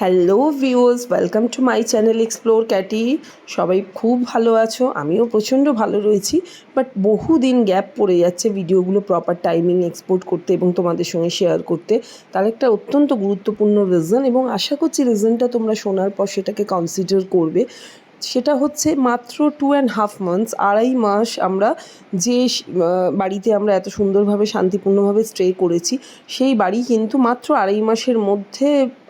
Hello viewers welcome to my channel explore Katie সবাই খুব ভালো আছো, আমিও প্রচণ্ড ভালো রয়েছি। বাট বহুদিন গ্যাপ পড়ে যাচ্ছে ভিডিওগুলো প্রপার টাইমিং এক্সপোর্ট করতে এবং তোমাদের সঙ্গে শেয়ার করতে। তার একটা অত্যন্ত গুরুত্বপূর্ণ রিজন এবং আশা করছি রিজনটা তোমরা শোনার পর সেটাকে কনসিডার করবে। সেটা হচ্ছে মাত্র টু অ্যান্ড হাফ মান্থস আড়াই মাস আমরা যে বাড়িতে আমরা এত সুন্দরভাবে শান্তিপূর্ণভাবে স্টে করেছি, সেই বাড়ি কিন্তু মাত্র আড়াই মাসের মধ্যে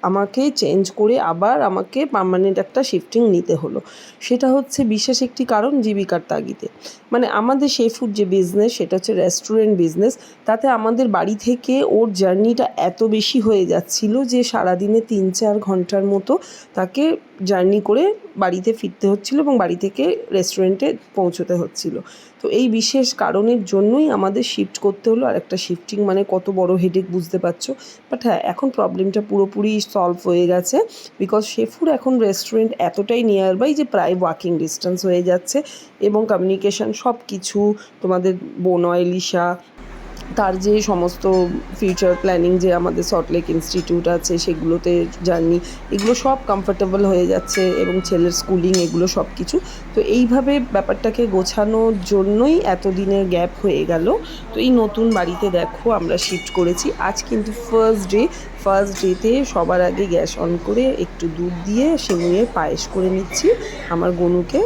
আমাকে চেঞ্জ করে আবার আমাকে পার্মানেন্ট একটা শিফটিং নিতে হলো। সেটা হচ্ছে বিশেষ একটি কারণ জীবিকার তাগিদে। মানে আমাদের সে ফুড যে বিজনেস সেটা হচ্ছে রেস্টুরেন্ট বিজনেস তাতে আমাদের বাড়ি থেকে ওর জার্নিটা এত বেশি হয়ে যাচ্ছিল যে সারাদিনে তিন চার ঘণ্টার মতো তাকে জার্নি করে বাড়িতে ফিরতে হচ্ছিল এবং বাড়ি থেকে রেস্টুরেন্টে পৌঁছতে হচ্ছিল। তো এই বিশেষ কারণের জন্যই আমাদের শিফট করতে হলো। আর একটা শিফটিং মানে কত বড় হেডেক বুঝতে পারছ। বাট হ্যাঁ এখন প্রবলেমটা পুরোপুরি সলভ হয়ে গেছে। বিকজ শেফুর এখন রেস্টুরেন্ট এতটাই নিয়ার বাই যে প্রায় ওয়াকিং ডিস্টেন্স হয়ে যাচ্ছে। এবং কমিউনিকেশন সব কিছু তোমাদের বোনয় লিসা তার যে সমস্ত ফিউচার প্ল্যানিং যে আমাদের সল্টলেক ইনস্টিটিউট আছে, সেগুলোতে জার্নি এগুলো সব কমফোর্টেবল হয়ে যাচ্ছে এবং ছেলের স্কুলিং এগুলো সব কিছু। তো এইভাবে ব্যাপারটাকে গোছানোর জন্যই এতদিনের গ্যাপ হয়ে গেল। তো এই নতুন বাড়িতে দেখো আমরা শিফট করেছি। আজ কিন্তু ফার্স্ট ডে ফার্স্ট ডেতে সবার আগে গ্যাস অন করে একটু দুধ দিয়ে সেমুইয়ের পায়েস করে নিচ্ছি আমার গনুকে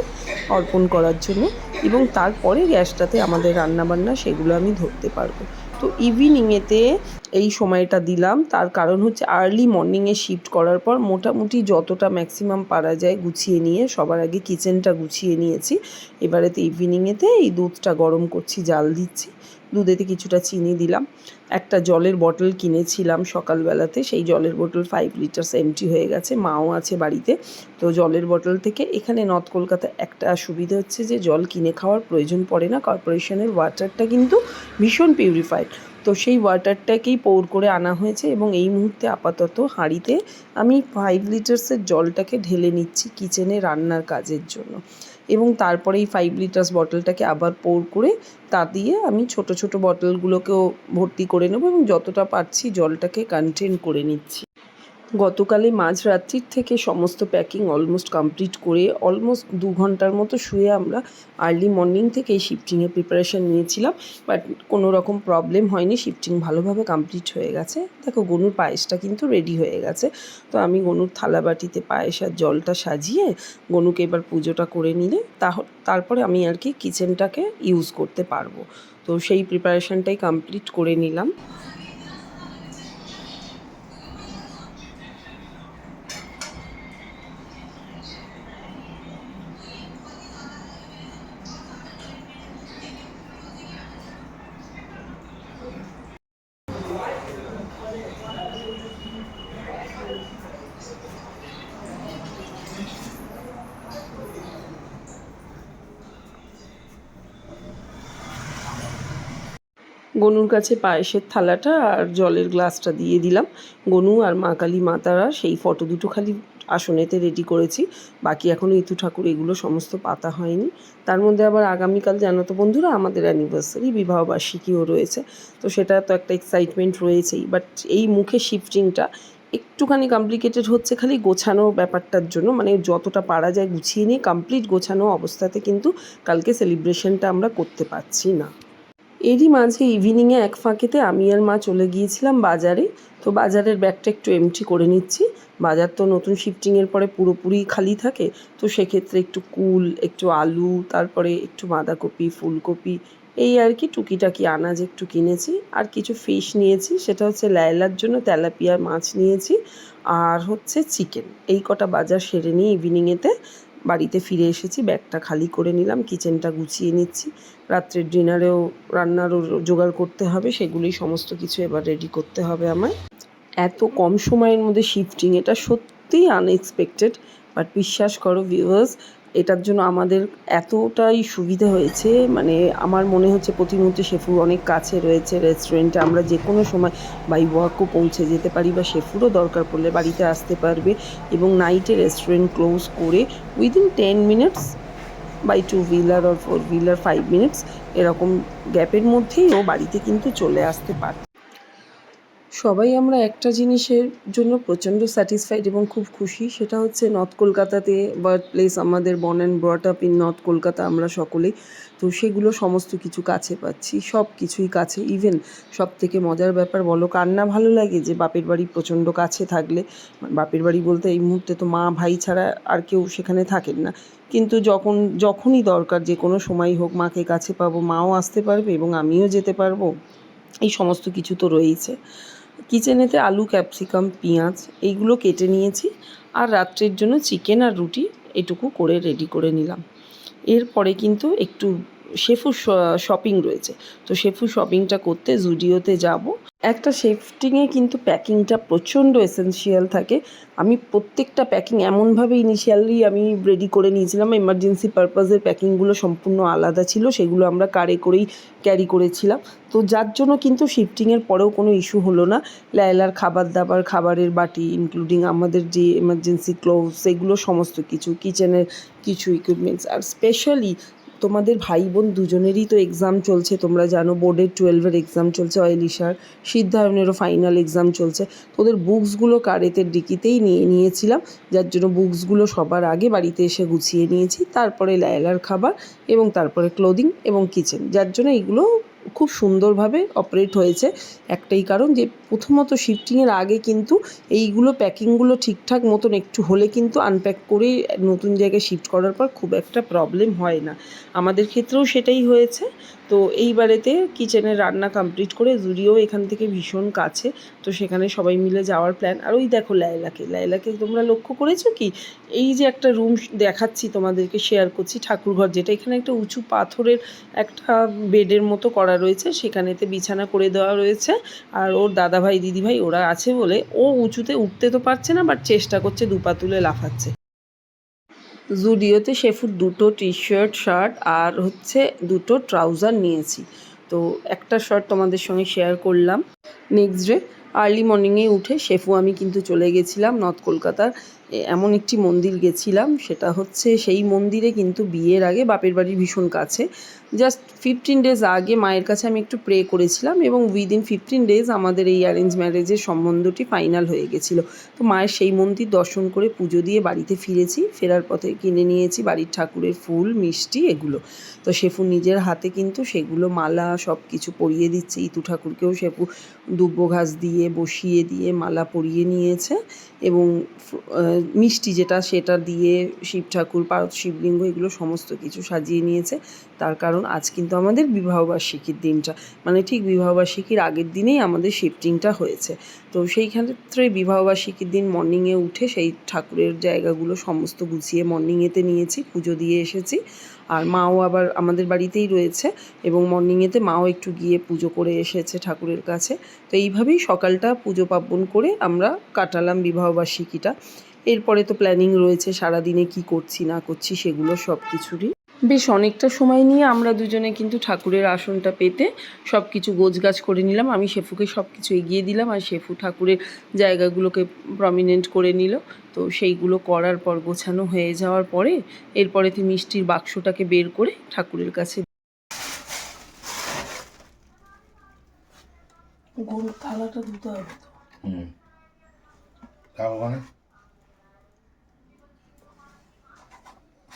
অর্পণ করার জন্য। এবং তারপরে গ্যাসটাতে আমাদের রান্নাবান্না সেগুলো আমি ধরতে পারব। তো ইভিনিংয়েতে এই সময়টা দিলাম। তার কারণ হচ্ছে আর্লি মর্নিংয়ে শিফট করার পর মোটামুটি যতটা ম্যাক্সিমাম পারা যায় গুছিয়ে নিয়ে, সবার আগে কিচেনটা গুছিয়ে নিয়েছি। এবারেতে ইভিনিংয়েতে এই দুধটা গরম করছি, জাল দিচ্ছি। দুধেতে কিছুটা চিনি দিলাম। একটা জলের বটল কিনেছিলাম সকালবেলাতে, সেই জলের বোতল ফাইভ লিটার্স এমটি হয়ে গেছে, মাও আছে বাড়িতে। তো জলের বোতল থেকে এখানে নর্থ কলকাতা একটা সুবিধা হচ্ছে যে, জল কিনে খাওয়ার প্রয়োজন পড়ে না। কর্পোরেশনের ওয়াটারটা কিন্তু ভীষণ পিউরিফাইড তো সেই ওয়াটারটাকেই পৌর করে আনা হয়েছে এবং এই মুহূর্তে আপাতত হাঁড়িতে আমি ফাইভ লিটার্সের জলটাকে ঢেলে নিচ্ছি কিচেনে রান্নার কাজের জন্য। এবং তারপরে এই ফাইভ লিটার্স বটলটাকে আবার পোর করে তা দিয়ে আমি ছোট ছোট বটলগুলোকেও ভর্তি করে নেব এবং যতটা পারছি জলটাকে কন্টেন করে নিচ্ছি। গতকালে মাঝরাত্রির থেকে সমস্ত প্যাকিং অলমোস্ট কমপ্লিট করে অলমোস্ট দু ঘণ্টার মতো শুয়ে আমরা আর্লি মর্নিং থেকে এই শিফটিংয়ের প্রিপারেশান নিয়েছিলাম বাট কোনো রকম প্রবলেম হয়নি শিফটিং ভালোভাবে কমপ্লিট হয়ে গেছে। দেখো গনুর পায়েসটা কিন্তু রেডি হয়ে গেছে। তো আমি গনুর থালাবাটিতে পায়েস আর জলটা সাজিয়ে গনুকে এবার পুজোটা করে নিলে তারপরে আমি আর কি কিচেনটাকে ইউজ করতে পারব। তো সেই প্রিপারেশানটাই কমপ্লিট করে নিলাম। গনুর কাছে পায়েসের থালাটা আর জলের গ্লাসটা দিয়ে দিলাম। গনু আর মা কালী মাতারা সেই ফটো দুটো খালি আসনেতে রেডি করেছি। বাকি এখনও ইতু ঠাকুর এগুলো সমস্ত পাতা হয়নি। তার মধ্যে আবার আগামীকাল জানো তো বন্ধুরা, আমাদের অ্যানিভার্সারি বিবাহবার্ষিকীও রয়েছে। তো সেটা তো একটা এক্সাইটমেন্ট রয়েছেই। বাট এই মুখে শিফটিংটা একটুখানি কমপ্লিকেটেড হচ্ছে খালি গোছানো ব্যাপারটার জন্য। মানে যতটা পারা যায় গুছিয়ে নিয়ে কমপ্লিট গোছানো অবস্থাতে কিন্তু কালকে সেলিব্রেশনটা আমরা করতে পারছি না। এরই মাঝে ইভিনিংয়ে এক ফাঁকেতে আমি আর মা চলে গিয়েছিলাম বাজারে। তো বাজারের ব্যাগটা একটু এমটি করে নিচ্ছি। বাজার তো নতুন শিফটিংয়ের পরে পুরোপুরি খালি থাকে। তো সেক্ষেত্রে একটু কুল, একটু আলু, তারপরে একটু বাঁধাকপি, ফুলকপি, এই আর কি টুকিটাকি আনাজ একটু কিনেছি। আর কিছু ফিশ নিয়েছি, সেটা হচ্ছে লায়লার জন্য তেলাপিয়া মাছ নিয়েছি। আর হচ্ছে চিকেন এই কটা বাজার সেরে নিয়ে ইভিনিংয়েতে বাড়িতে ফিরে এসেছি, ব্যাগটা খালি করে নিলাম কিচেনটা গুছিয়ে নিচ্ছি। রাত্রের ডিনারেও রান্নারও জোগাড় করতে হবে, সেগুলোই সমস্ত কিছু এবার রেডি করতে হবে আমায়। এত কম সময়ের মধ্যে শিফটিং এটা সত্যিই আনএক্সপেক্টেড বাট বিশ্বাস করো ভিউয়ার্স এটার জন্য আমাদের এতটাই সুবিধা হয়েছে মানে আমার মনে হচ্ছে প্রতি মুহূর্তে শেফুর অনেক কাছে রয়েছে রেস্টুরেন্টে আমরা যে কোনো সময় বাই ওয়াকও পৌঁছে যেতে পারি বা শেফুরও দরকার পড়লে বাড়িতে আসতে পারবে এবং নাইটে রেস্টুরেন্ট ক্লোজ করে within ten minutes by two wheeler or four wheeler five minutes এরকম গ্যাপের মধ্যেই ও বাড়িতে কিন্তু চলে আসতে পারে সবাই আমরা একটা জিনিসের জন্য প্রচণ্ড স্যাটিসফাইড এবং খুব খুশি, সেটা হচ্ছে নর্থ কলকাতাতে বার্থ প্লেস আমাদের born and brought up in north Kolkata আমরা সকলেই। তো সেগুলো সমস্ত কিছু কাছে পাচ্ছি, সব কিছুই কাছে। ইভেন সব থেকে মজার ব্যাপার বলো, কার না ভালো লাগে যে বাপের বাড়ি প্রচণ্ড কাছে থাকলে? বাপের বাড়ি বলতে এই মুহূর্তে তো মা ভাই ছাড়া আর কেউ সেখানে থাকেন না। কিন্তু যখন, যখনই দরকার যে কোনো সময় হোক, মাকে কাছে পাবো, মাও আসতে পারবে এবং আমিও যেতে পারব। এই সমস্ত কিছু তো রয়েইছে। কিচেনেতে আলু, ক্যাপসিকাম, পেঁয়াজ এইগুলো কেটে নিয়েছি আর রাত্রের জন্য চিকেন আর রুটি এটুকু করে রেডি করে নিলাম। এরপরে কিন্তু একটু শেফু শপিং রয়েছে। তো শেফু শপিংটা করতে জুডিওতে যাব। একটা শেফটিংয়ে কিন্তু প্যাকিংটা প্রচণ্ড এসেন্সিয়াল থাকে। আমি প্রত্যেকটা প্যাকিং এমনভাবে ইনিশিয়ালি আমি রেডি করে নিয়েছিলাম। এমার্জেন্সি পারপাসের প্যাকিংগুলো সম্পূর্ণ আলাদা ছিল। সেগুলো আমরা কারে করেই ক্যারি করেছিলাম। তো যার জন্য কিন্তু শিফটিংয়ের পরেও কোনো ইস্যু হলো না। লায়লার খাবার দাবার খাবারের বাটি ইনক্লুডিং আমাদের যে এমার্জেন্সি ক্লোভ সেগুলো সমস্ত কিছু কিচেনের কিছু ইকুইপমেন্টস আর স্পেশালি তোমাদের ভাই বোন দুজনেরই তো এক্সাম চলছে, তোমরা জানো বোর্ডের টুয়েলভের এক্সাম চলছে অয়েলিশার সিদ্ধায়নেরও ফাইনাল এক্সাম চলছে। তোদের বুকসগুলো কারেতের ডিকিতেই নিয়ে নিয়েছিলাম, যার জন্য বুকসগুলো সবার আগে বাড়িতে এসে গুছিয়ে নিয়েছি, তারপরে লায়লার খাবার এবং তারপরে ক্লোদিং এবং কিচেন যার জন্য এইগুলো খুব সুন্দরভাবে অপারেট হয়েছে। একটাই কারণ যে, প্রথমত শিফটিংয়ের আগে কিন্তু এইগুলো প্যাকিংগুলো ঠিকঠাক মতন একটু হলে কিন্তু আনপ্যাক করেই নতুন জায়গায় শিফট করার পর খুব একটা প্রবলেম হয় না। আমাদের ক্ষেত্রেও সেটাই হয়েছে। তো এইবারেতে কিচেনের রান্না কমপ্লিট করে জুড়িও এখান থেকে ভীষণ কাছে, তো সেখানে সবাই মিলে যাওয়ার প্ল্যান। আর ওই দেখো লায়লাকে লায়লাকে তোমরা লক্ষ্য করেছ কি? এই যে একটা রুম দেখাচ্ছি তোমাদেরকে শেয়ার করছি ঠাকুরঘর, যেটা এখানে একটা উঁচু পাথরের একটা বেডের মতো করা রয়েছে, সেখানেতে বিছানা করে দেওয়া রয়েছে। আর ওর দাদাভাই, দিদিভাই ওরা আছে বলে, ও উঁচুতে উঠতে তো পারছে না বাট চেষ্টা করছে দুপা তুলে লাফাচ্ছে। জুডিওতে শেফুর দুটো টি শার্ট শার্ট আর হচ্ছে দুটো ট্রাউজার নিয়েছি। তো একটা শার্ট তোমাদের সঙ্গে শেয়ার করলাম। নেক্সট ডে আর্লি মর্নিংয়ে উঠে শেফু আমি কিন্তু চলে গেছিলাম নর্থ কলকাতার। এমন একটি মন্দির গেছিলাম, সেটা হচ্ছে সেই মন্দিরে কিন্তু বিয়ের আগে বাপের বাড়ির ভীষণ কাছে। জাস্ট ফিফটিন ডেজ আগে মায়ের কাছে আমি একটু প্রে করেছিলাম এবং উইদিন ফিফটিন ডেজ আমাদের এই অ্যারেঞ্জ ম্যারেজের সম্বন্ধটি ফাইনাল হয়ে গেছিল। তো মায়ের সেই মন্দির দর্শন করে পুজো দিয়ে বাড়িতে ফিরেছি, ফেরার পথে কিনে নিয়েছি বাড়ির ঠাকুরের ফুল, মিষ্টি এগুলো। তো শেফু নিজের হাতে কিন্তু সেগুলো মালা সব কিছু পরিয়ে দিচ্ছে, ইতু ঠাকুরকেও শেফু দুব্বো ঘাস দিয়ে বসিয়ে দিয়ে মালা পরিয়ে নিয়েছে এবং মিষ্টি যেটা সেটা দিয়ে শিব ঠাকুর পার্বত শিবলিঙ্গ এগুলো সমস্ত কিছু সাজিয়ে নিয়েছে। তার কারণ আজ কিন্তু আমাদের বিবাহবার্ষিকীর দিনটা। মানে ঠিক বিবাহবার্ষিকীর আগের দিনেই আমাদের শিফটিংটা হয়েছে। তো সেই ক্ষেত্রে বিবাহবার্ষিকীর দিন মর্নিংয়ে উঠে সেই ঠাকুরের জায়গাগুলো সমস্ত গুছিয়ে মর্নিংয়েতে নিয়েছি, পুজো দিয়ে এসেছি। আর মাও আবার আমাদের বাড়িতেই রয়েছে এবং মর্নিংয়েতে মাও একটু গিয়ে পুজো করে এসেছে ঠাকুরের কাছে। তো এইভাবেই সকালটা পুজো পার্বণ করে আমরা কাটালাম বিবাহবার্ষিকীটা এরপরে তো প্ল্যানিং রয়েছে সারাদিনে কি করছি না করছি সেগুলো সব কিছুরই বেশ অনেকটা সময় নিয়ে আমরা দুজনে কিন্তু ঠাকুরের আসনটা পেতে সব কিছু গোছগাছ করে নিলাম। আমি শেফুকে সব কিছু এগিয়ে দিলাম আর শেফু ঠাকুরের জায়গাগুলোকে প্রমিনেন্ট করে নিল। তো সেইগুলো করার পর গোছানো হয়ে যাওয়ার পরে এরপরে তুই মিষ্টির বাক্সটাকে বের করে ঠাকুরের কাছে গরুর থালাটা ধুতে হবে তো হুম থাক ওখানে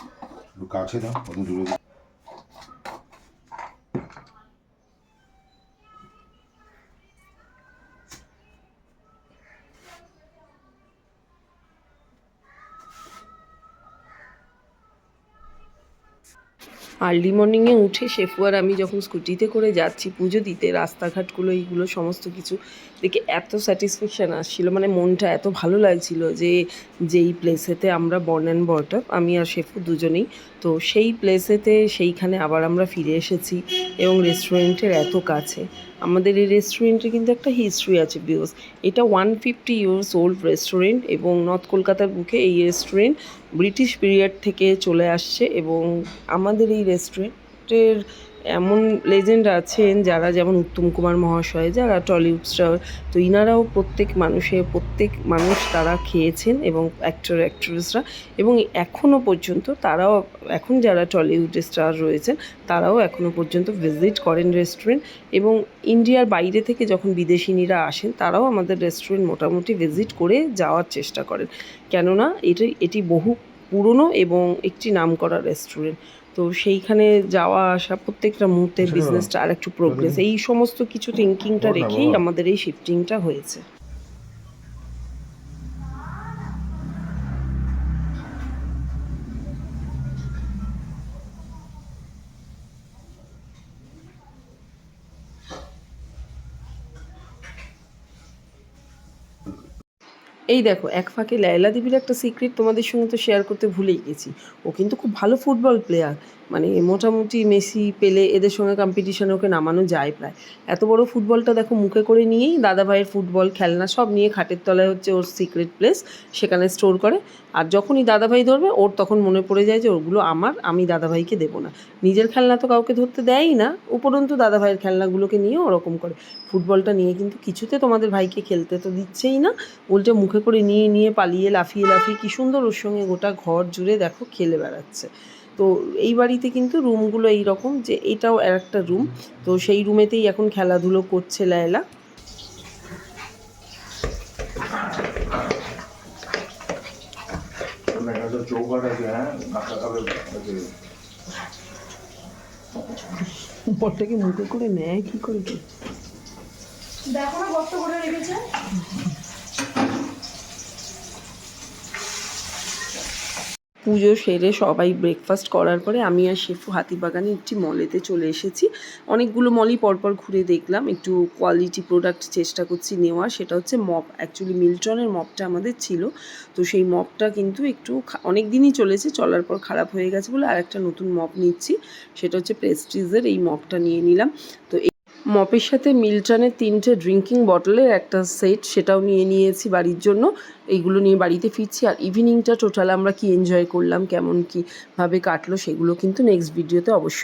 একটু কাছে দাও কত দূরে। আর্লি মর্নিংয়ে উঠে শেফু আর আমি যখন স্কুটিতে করে যাচ্ছি, পুজো দিতে, রাস্তাঘাটগুলো, এইগুলো, সমস্ত কিছু, দেখে এত স্যাটিসফ্যাকশান আসছিল মানে মনটা এত ভালো লাগছিল যে, যেই প্লেসেতে আমরা বর্ন অ্যান্ড বর্টার আমি আর শেফু দুজনেই, তো সেই প্লেসেতে সেইখানে আবার আমরা ফিরে এসেছি এবং রেস্টুরেন্টের এত কাছে। আমাদের এই রেস্টুরেন্টে কিন্তু একটা হিস্ট্রি আছে বিকজ এটা one fifty years old restaurant এবং নর্থ কলকাতার বুকে এই রেস্টুরেন্ট ব্রিটিশ পিরিয়ড থেকে চলে আসছে এবং আমাদের এই রেস্টুরেন্টের এমন লেজেন্ড আছেন যারা যেমন উত্তম কুমার মহাশয়, যারা টলিউড স্টার তো ইনারাও প্রত্যেক মানুষের প্রত্যেক মানুষ তারা খেয়েছেন এবং অ্যাক্টর অ্যাক্ট্রেসরা এবং এখনও পর্যন্ত তারাও, এখন যারা টলিউডে স্টার রয়েছেন, তারাও এখনও পর্যন্ত ভিজিট করেন রেস্টুরেন্ট এবং ইন্ডিয়ার বাইরে থেকে যখন বিদেশিনীরা আসেন, তারাও আমাদের রেস্টুরেন্ট মোটামুটি ভিজিট করে যাওয়ার চেষ্টা করেন। কেননা এটি এটি বহু পুরনো এবং একটি নামকরা রেস্টুরেন্ট তো সেইখানে যাওয়া আসা প্রত্যেকটা মুহূর্তে সেটা বিজনেসটা আর একটু প্রোগ্রেস এই সমস্ত কিছু থিঙ্কিংটা রেখেই আমাদের এই শিফটিংটা হয়েছে। এই দেখো, এক ফাঁকে লায়লা দেবীর একটা সিক্রেট তোমাদের সঙ্গে তো শেয়ার করতে ভুলেই গেছি। ও কিন্তু খুব ভালো ফুটবল প্লেয়ার মানে মোটামুটি মেসি, পেলে এদের সঙ্গে কম্পিটিশনে ওকে নামানো যায় প্রায়। এত বড় ফুটবলটা দেখো মুখে করে নিয়েই দাদা ভাইয়ের ফুটবল খেলনা সব নিয়ে খাটের তলায় হচ্ছে ওর সিক্রেট প্লেস সেখানে স্টোর করে। আর যখনই দাদা ভাই ধরবে, ওর তখন মনে পড়ে যায় যে ওগুলো আমার, আমি দাদা ভাইকে দেবো না। নিজের খেলনা তো কাউকে ধরতে দেয়ই না, উপরন্তু দাদা ভাইয়ের খেলনাগুলোকে নিয়ে ওরকম করে। ফুটবলটা নিয়ে কিন্তু কিছুতে তোমাদের ভাইকে খেলতে তো দিচ্ছেই না। উল্টে মুখে করে নিয়ে নিয়ে পালিয়ে, লাফিয়ে লাফিয়ে কী সুন্দর ওর সঙ্গে গোটা ঘর জুড়ে দেখো খেলে বেড়াচ্ছে। তো এই বাড়িতে কিন্তু রুমগুলো এই রকম যে এটাও আর একটা রুম। তো সেই রুমেতেই এখন খেলাধুলো করছে লায়লা। আছে হ্যাঁ? মুখে করে নেয় কি করে? কি দেখো না গর্ত করে রেখেছে? পুজো সেরে সবাই ব্রেকফাস্ট করার পরে আমি আর শেফু হাতিবাগানে একটি মলেতে চলে এসেছি। অনেকগুলো মলই পরপর ঘুরে দেখলাম। একটু কোয়ালিটি প্রোডাক্ট চেষ্টা করছি নেওয়ার, সেটা হচ্ছে মপ অ্যাকচুয়ালি মিল্টনের মপটা আমাদের ছিল। তো সেই মপটা কিন্তু একটু অনেক দিনই চলেছে, চলার পর খারাপ হয়ে গেছে বলে আর একটা নতুন মপ নিচ্ছি। সেটা হচ্ছে প্রেস্টিজের এই মপটা নিয়ে নিলাম। তো মপের সাথে মিল্টনের তিনটে ড্রিঙ্কিং বটলের একটা সেট সেটাও নিয়ে নিয়েছি বাড়ির জন্য। এইগুলো নিয়ে বাড়িতে ফিরছি আর ইভিনিংটা টোটাল আমরা কি এনজয় করলাম, কেমন কীভাবে কাটলো সেগুলো কিন্তু নেক্সট ভিডিওতে অবশ্যই।